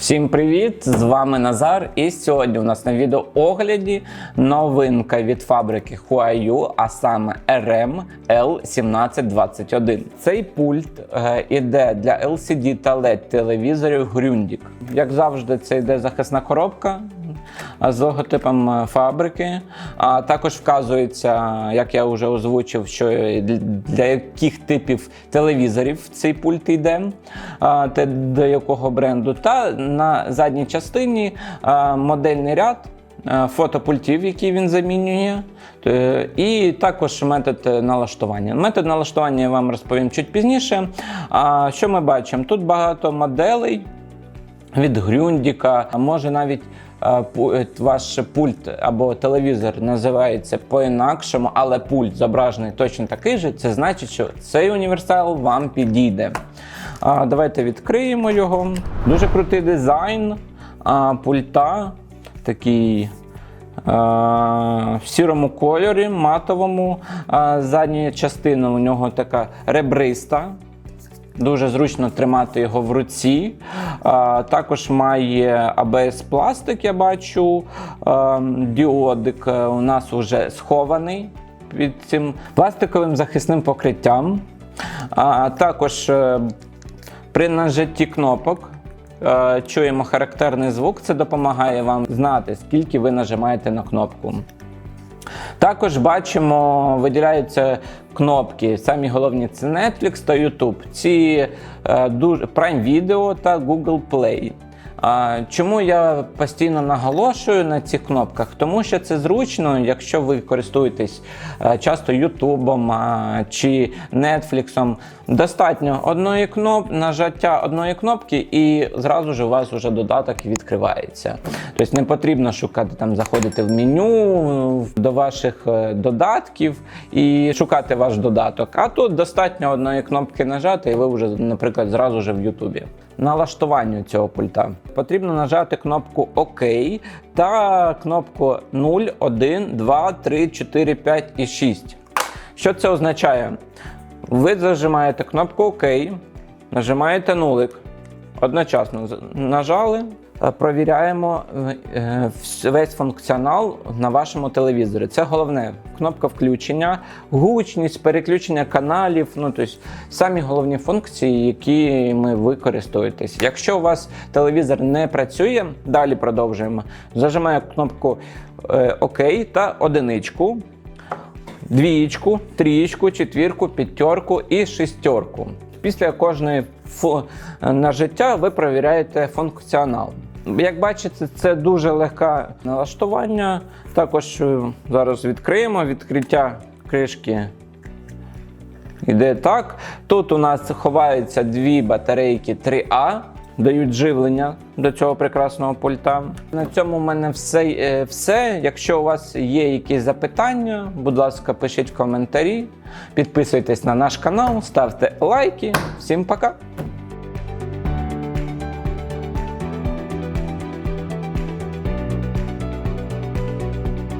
Всім привіт! З вами Назар. І сьогодні у нас на відеоогляді новинка від фабрики Huayu, а саме RM L1721. Цей пульт е, іде для LCD та LED телевізорів Grundig. Як завжди, це йде захисна коробка з логотипом е, фабрики. А також вказується, як я вже озвучив, що для яких типів телевізорів цей пульт йде, те до якого бренду. Та на задній частині модельний ряд. е, Фотопультів, які він замінює, Е, і також метод е, налаштування. Метод налаштування я вам розповім чуть пізніше. Що ми бачимо? Тут багато моделей від Грюндіка, а може навіть е, е, ваш пульт або телевізор називається по-інакшому, але пульт зображений точно такий же. Це значить, що цей універсал вам підійде. Давайте відкриємо його. Дуже крутий дизайн пульта, такий. В сірому кольорі, матовому. Задня частина у нього така ребриста. Дуже зручно тримати його в руці. Також має ABS пластик, я бачу. Діодик е, у нас вже схований під цим пластиковим захисним покриттям. Також е, при нажатті кнопок е, чуємо характерний звук. Це допомагає вам знати, скільки ви нажимаєте на кнопку. Також бачимо, виділяються кнопки. Самі головні це Netflix та YouTube. Ці е, дуже Prime Video та Google Play. Чому я постійно наголошую на цих кнопках? Тому що це зручно, якщо ви користуєтесь е, часто Ютубом чи Нетфліксом. Достатньо одної кноп... нажаття одної кнопки, і зразу ж у вас вже додаток відкривається. Тобто не потрібно шукати там, заходити в меню до ваших е, додатків і шукати ваш додаток. А тут достатньо одної кнопки нажати, і ви вже, наприклад, зразу ж в Ютубі. Налаштуванню цього пульта потрібно нажати кнопку ОК та кнопку 0, 1, 2, 3, 4, 5 і 6. Що це означає? Ви зажимаєте кнопку ОК, нажимаєте нулик. Одночасно нажали, провіряємо е, е, весь функціонал на вашому телевізорі. Це головне. Кнопка включення, гучність, переключення каналів, ну тобто самі головні функції, які ми використовуєтесь. Якщо у вас телевізор не працює, далі продовжуємо. Зажимаю кнопку е, ОК та одиничку двієчку, трієчку, четвірку, п'ятерку і шестерку. Після кожної нажиття ви перевіряєте функціонал. Як бачите, це дуже легке налаштування. Також е, зараз відкриємо відкриття кришки. Іде так. Тут у нас ховаються дві батарейки 3А, дають живлення до цього прекрасного пульта. На цьому в мене все. е, все. Якщо у вас є якісь запитання, будь ласка, пишіть коментарі, підписуйтесь на наш канал, ставте лайки. Всім пока!